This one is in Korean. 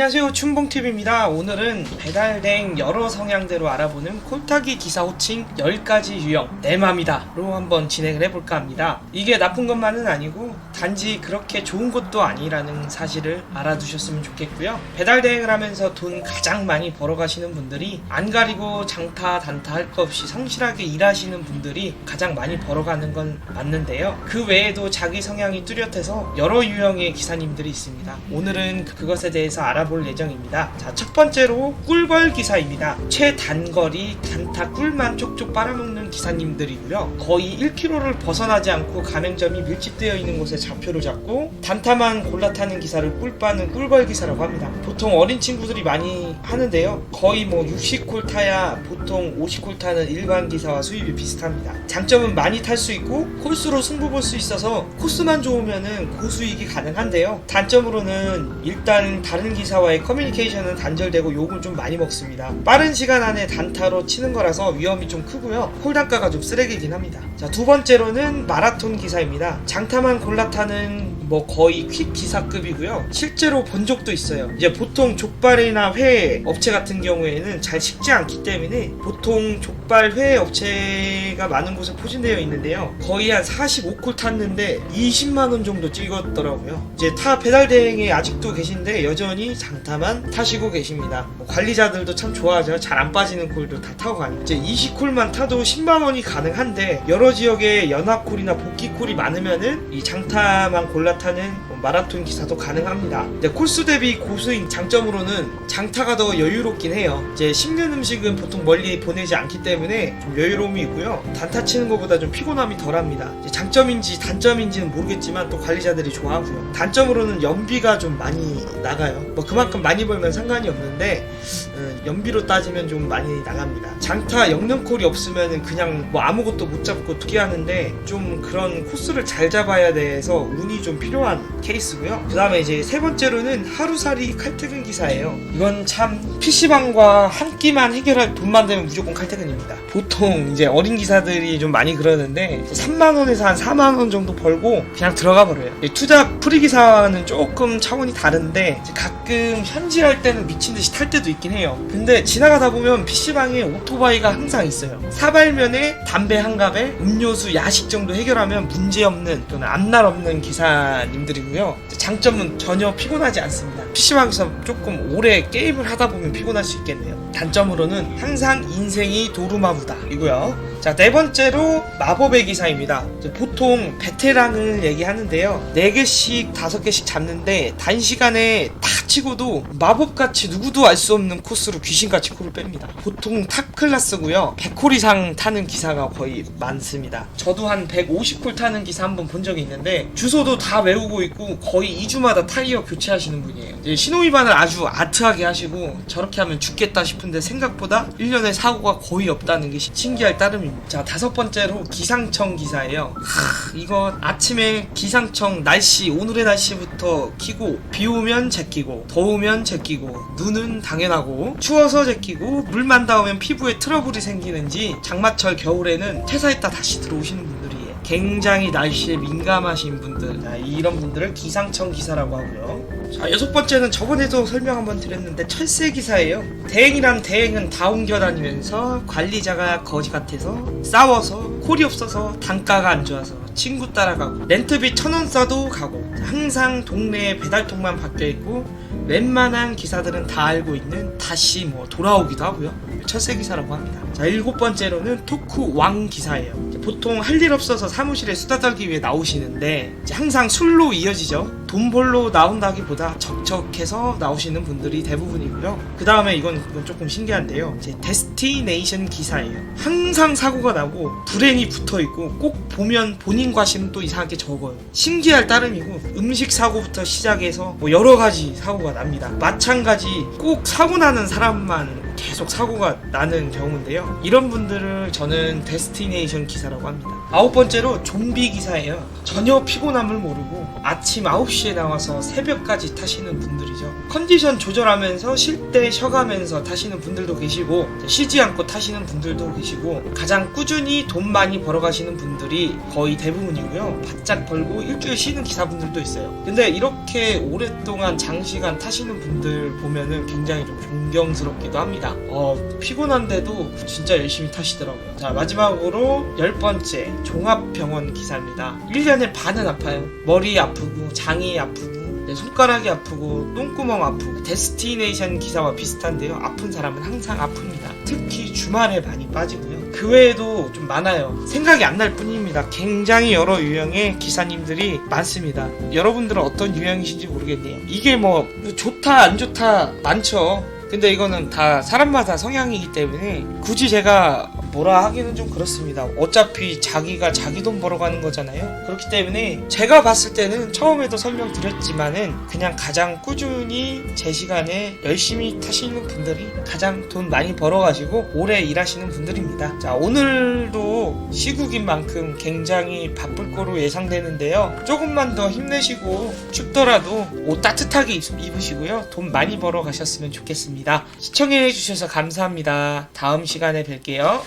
안녕하세요. 춘봉TV입니다. 오늘은 배달된 여러 성향대로 알아보는 콜타기 기사 호칭 10가지 유형 내 맘이다 로 한번 진행을 해볼까 합니다. 이게 나쁜 것만은 아니고 단지 그렇게 좋은 것도 아니라는 사실을 알아두셨으면 좋겠고요. 배달 대행을 하면서 돈 가장 많이 벌어가시는 분들이 안 가리고 장타 단타 할거 없이 성실하게 일하시는 분들이 가장 많이 벌어가는 건 맞는데요. 그 외에도 자기 성향이 뚜렷해서 여러 유형의 기사님들이 있습니다. 오늘은 그것에 대해서 알아 볼 예정입니다. 자 첫 번째로 꿀벌 기사입니다. 최단거리 단타 꿀만 쪽쪽 빨아먹는 기사님들이고요. 거의 1km를 벗어나지 않고 가맹점이 밀집되어 있는 곳에 좌표를 잡고 단타만 골라 타는 기사를 꿀 빠는 꿀벌 기사라고 합니다. 보통 어린 친구들이 많이 하는데요. 거의 뭐 60콜 타야 보통 50콜 타는 일반 기사와 수입이 비슷합니다. 장점은 많이 탈 수 있고 코스로 승부 볼 수 있어서 코스만 좋으면은 고수익이 가능한데요. 단점으로는 일단 다른 기사와 의 커뮤니케이션은 단절되고 욕을 좀 많이 먹습니다. 빠른 시간 안에 단타로 치는 거라서 위험이 좀 크고요. 홀단가가 좀 쓰레기긴 합니다. 자 두 번째로는 마라톤 기사입니다. 장타만 골라 타는 뭐 거의 퀵 기사급이고요. 실제로 본 적도 있어요. 이제 보통 족발이나 회 업체 같은 경우에는 잘 식지 않기 때문에 보통 족 발 회 업체가 많은 곳에 포진되어 있는데요. 거의 한 45콜 탔는데 20만원 정도 찍었더라고요. 이제 타 배달 대행에 아직도 계신데 여전히 장타만 타시고 계십니다. 뭐 관리자들도 참 좋아하죠. 잘 안 빠지는 콜도 다 타고 가요 이제 20콜만 타도 10만원이 가능한데 여러 지역에 연합콜이나 복귀콜이 많으면은 이 장타만 골라 타는 뭐 마라톤 기사도 가능합니다. 근데 코스 대비 고수인 장점으로는 장타가 더 여유롭긴 해요. 이제 식는 음식은 보통 멀리 보내지 않기 때문에 좀 여유로움이 있고요. 단타 치는 것보다 좀 피곤함이 덜합니다. 이제 장점인지 단점인지는 모르겠지만 또 관리자들이 좋아하고요. 단점으로는 연비가 좀 많이 나가요. 뭐 그만큼 많이 벌면 상관이 없는데 음, 연비로 따지면 좀 많이 나갑니다. 장타 영능콜이 없으면 그냥 뭐 아무것도 못 잡고 투기하는데 좀 그런 코스를 잘 잡아야 돼서 운이 좀 필요한 케이스고요. 그 다음에 이제 세 번째로는 하루살이 칼퇴근 기사예요. 이건 참 PC방과 한 끼만 해결할 돈만 되면 무조건 칼퇴근입니다. 보통 이제 어린 기사들이 좀 많이 그러는데 3만원에서 한 4만원 정도 벌고 그냥 들어가 버려요. 이 투자 프리 기사는 조금 차원이 다른데 가끔 현질할 때는 미친 듯이 탈 때도 있긴 해요. 근데 지나가다 보면 PC방에 오토바이가 항상 있어요. 사발면에 담배 한 갑에 음료수 야식 정도 해결하면 문제없는 또는 앞날 없는 기사님들이고요 장점은 전혀 피곤하지 않습니다 PC방에서 조금 오래 게임을 하다 보면 피곤할 수 있겠네요 단점으로는 항상 인생이 도루마무다 이고요 자, 네 번째로 마법의 기사입니다. 보통 베테랑을 얘기하는데요. 4개씩, 5개씩 잡는데 단시간에 다 치고도 마법같이 누구도 알 수 없는 코스로 귀신같이 콜을 뺍니다. 보통 탑 클래스고요. 100콜 이상 타는 기사가 거의 많습니다. 저도 한 150콜 타는 기사 한 번 본 적이 있는데 주소도 다 외우고 있고 거의 2주마다 타이어 교체하시는 분이에요. 신호위반을 아주 아트하게 하시고 저렇게 하면 죽겠다 싶은데 생각보다 1년에 사고가 거의 없다는 게 신기할 따름입니다. 자, 다섯 번째로 기상청 기사예요. 하, 이거 아침에 기상청 날씨, 오늘의 날씨부터 키고, 비 오면 제끼고, 더우면 제끼고, 눈은 당연하고, 추워서 제끼고, 물만 닿으면 피부에 트러블이 생기는지, 장마철 겨울에는 퇴사했다 다시 들어오시는 분들이에요. 굉장히 날씨에 민감하신 분들, 자, 이런 분들을 기상청 기사라고 하고요. 자, 여섯 번째는 저번에도 설명 한번 드렸는데 철새 기사예요. 대행이란 대행은 다 옮겨다니면서 관리자가 거지 같아서 싸워서 콜이 없어서 단가가 안 좋아서 친구 따라가고 렌트비 천원 써도 가고 항상 동네에 배달통만 박혀 있고 웬만한 기사들은 다 알고 있는 다시 뭐 돌아오기도 하고요. 철새 기사라고 합니다. 자 일곱 번째로는 토크 왕 기사예요. 보통 할 일 없어서 사무실에 수다 떨기 위해 나오시는데 항상 술로 이어지죠. 돈 벌러 나온다기보다 적적해서 나오시는 분들이 대부분이고요. 그 다음에 이건, 이건 조금 신기한데요. 이제 데스티네이션 기사예요. 항상 사고가 나고 불행이 붙어 있고 꼭 보면 본인 과실은 또 이상하게 적어요. 신기할 따름이고 음식 사고부터 시작해서 뭐 여러 가지 사고가 납니다. 마찬가지 꼭 사고 나는 사람만 계속 사고가 나는 경우인데요. 이런 분들을 저는 데스티네이션 기사라고 합니다. 아홉 번째로 좀비 기사예요. 전혀 피곤함을 모르고 아침 9시에 나와서 새벽까지 타시는 분들이죠. 컨디션 조절하면서 쉴 때 쉬어가면서 타시는 분들도 계시고 쉬지 않고 타시는 분들도 계시고 가장 꾸준히 돈 많이 벌어가시는 분들이 거의 대부분이고요. 바짝 벌고 일주일 쉬는 기사분들도 있어요. 근데 이렇게 오랫동안 장시간 타시는 분들 보면은 굉장히 좀 존경스럽기도 합니다. 어, 피곤한데도 진짜 열심히 타시더라고요. 자, 마지막으로 열 번째 종합병원 기사입니다. 1년에 반은 아파요. 머리 아프고 장이 아프고 네, 손가락이 아프고 똥구멍 아프고 데스티네이션 기사와 비슷한데요. 아픈 사람은 항상 아픕니다. 특히 주말에 많이 빠지고요. 그 외에도 좀 많아요. 생각이 안 날 뿐입니다. 굉장히 여러 유형의 기사님들이 많습니다. 여러분들은 어떤 유형이신지 모르겠네요. 이게 뭐 좋다 안 좋다 많죠. 근데 이거는 다 사람마다 성향이기 때문에 굳이 제가 뭐라 하기는 좀 그렇습니다. 어차피 자기가 자기 돈 벌어가는 거잖아요. 그렇기 때문에 제가 봤을 때는 처음에도 설명드렸지만은 그냥 가장 꾸준히 제 시간에 열심히 타시는 분들이 가장 돈 많이 벌어가지고 오래 일하시는 분들입니다. 자, 오늘도 시국인 만큼 굉장히 바쁠 거로 예상되는데요. 조금만 더 힘내시고 춥더라도 옷 따뜻하게 입- 입으시고요. 돈 많이 벌어 가셨으면 좋겠습니다. 시청해주셔서 감사합니다. 다음 시간에 뵐게요.